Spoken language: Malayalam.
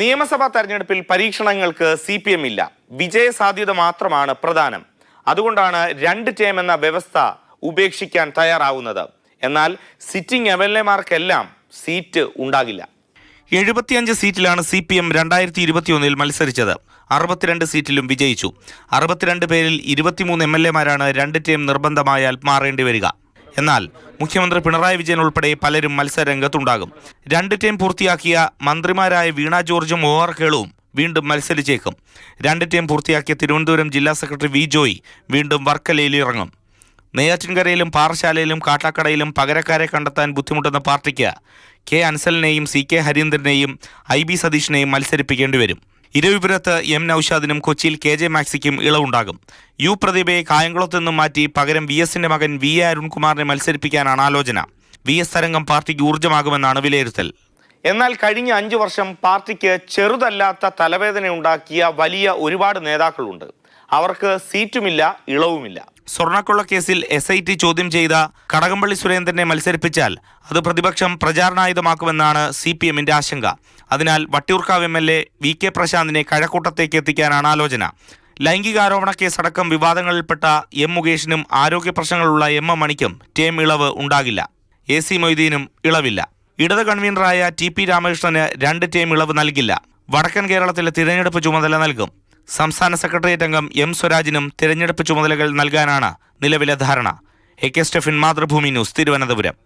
നിയമസഭാ തെരഞ്ഞെടുപ്പിൽ പരീക്ഷണങ്ങൾക്ക് സി പി എം ഇല്ല. വിജയസാധ്യത മാത്രമാണ് പ്രധാനം. അതുകൊണ്ടാണ് രണ്ട് ടേം എന്ന വ്യവസ്ഥ ഉപേക്ഷിക്കാൻ തയ്യാറാവുന്നത്. എന്നാൽ സിറ്റിംഗ് എം എൽ എമാർക്കെല്ലാം സീറ്റ് ഉണ്ടാകില്ല. എഴുപത്തിയഞ്ച് സീറ്റിലാണ് സി പി എം രണ്ടായിരത്തി ഇരുപത്തിയൊന്നിൽ മത്സരിച്ചത്. അറുപത്തിരണ്ട് സീറ്റിലും വിജയിച്ചു. അറുപത്തിരണ്ട് പേരിൽ ഇരുപത്തിമൂന്ന് എം എൽ എമാരാണ് രണ്ട് ടീം നിർബന്ധമായാൽ മാറേണ്ടി വരിക. എന്നാൽ മുഖ്യമന്ത്രി പിണറായി വിജയൻ ഉൾപ്പെടെ പലരും മത്സരരംഗത്തുണ്ടാകും. രണ്ട് ടീം പൂർത്തിയാക്കിയ മന്ത്രിമാരായ വീണ ജോർജും ഒ ആർ കേളുവും വീണ്ടും മത്സരിച്ചേക്കും. രണ്ട് ടീം പൂർത്തിയാക്കിയ തിരുവനന്തപുരം ജില്ലാ സെക്രട്ടറി വി ജോയ് വീണ്ടും വർക്കലയിൽ ഇറങ്ങും നെയ്യാറ്റിൻകരയിലും പാറശാലയിലും കാട്ടാക്കടയിലും പകരക്കാരെ കണ്ടെത്താൻ ബുദ്ധിമുട്ടുന്ന പാർട്ടിക്ക് കെ അൻസലിനെയും സി കെ ഹരീന്ദ്രനെയും ഐ ബി സതീഷിനെയും മത്സരിപ്പിക്കേണ്ടി വരും ഇരവിപുരത്ത് എം നൌഷാദിനും കൊച്ചിയിൽ കെ ജെ മാക്സിക്കും ഇളവുണ്ടാകും. യു പ്രദീപയെ കായംകുളത്ത് നിന്നും മാറ്റി പകരം വി എസിന്റെ മകൻ വി എ അരുൺകുമാറിനെ മത്സരിപ്പിക്കാനാണ് ആലോചന. വി എസ് തരംഗം പാർട്ടിക്ക് ഊർജമാകുമെന്നാണ് വിലയിരുത്തൽ. എന്നാൽ കഴിഞ്ഞ അഞ്ചു വർഷം പാർട്ടിക്ക് ചെറുതല്ലാത്ത തലവേദന ഉണ്ടാക്കിയ വലിയ ഒരുപാട് നേതാക്കളുണ്ട്. അവർക്ക് സീറ്റുമില്ല ഇളവുമില്ല. സ്വർണക്കൊള്ള കേസിൽ എസ് ഐ ടി ചോദ്യം ചെയ്ത കടകംപള്ളി സുരേന്ദ്രനെ മത്സരിപ്പിച്ചാൽ അത് പ്രതിപക്ഷം പ്രചാരണായുധമാക്കുമെന്നാണ് സി പി എമ്മിന്റെ ആശങ്ക. അതിനാൽ Vattiyoorkavu M L A V K പ്രശാന്തിനെ കഴക്കൂട്ടത്തേക്ക് എത്തിക്കാനാണ് ആലോചന. ലൈംഗികാരോപണ കേസടക്കം വിവാദങ്ങളിൽപ്പെട്ട എം മുകേഷിനും ആരോഗ്യ പ്രശ്നങ്ങളുള്ള എം എം മണിക്കും ടേം ഇളവ് ഉണ്ടാകില്ല. എ സി മൊയ്തീനും ഇളവില്ല. ഇടത് കൺവീനറായ ടി പി രാമകൃഷ്ണന് രണ്ട് ടീം ഇളവ് നൽകില്ല. വടക്കൻ കേരളത്തിലെ തിരഞ്ഞെടുപ്പ് ചുമതല നൽകും. സംസ്ഥാന സെക്രട്ടേറിയറ്റ് അംഗം എം സ്വരാജിനും തിരഞ്ഞെടുപ്പ് ചുമതലകൾ നൽകാനാണ് നിലവിലെ ധാരണ. A K Stephin Mathrubhumi news Thiruvananthapuram.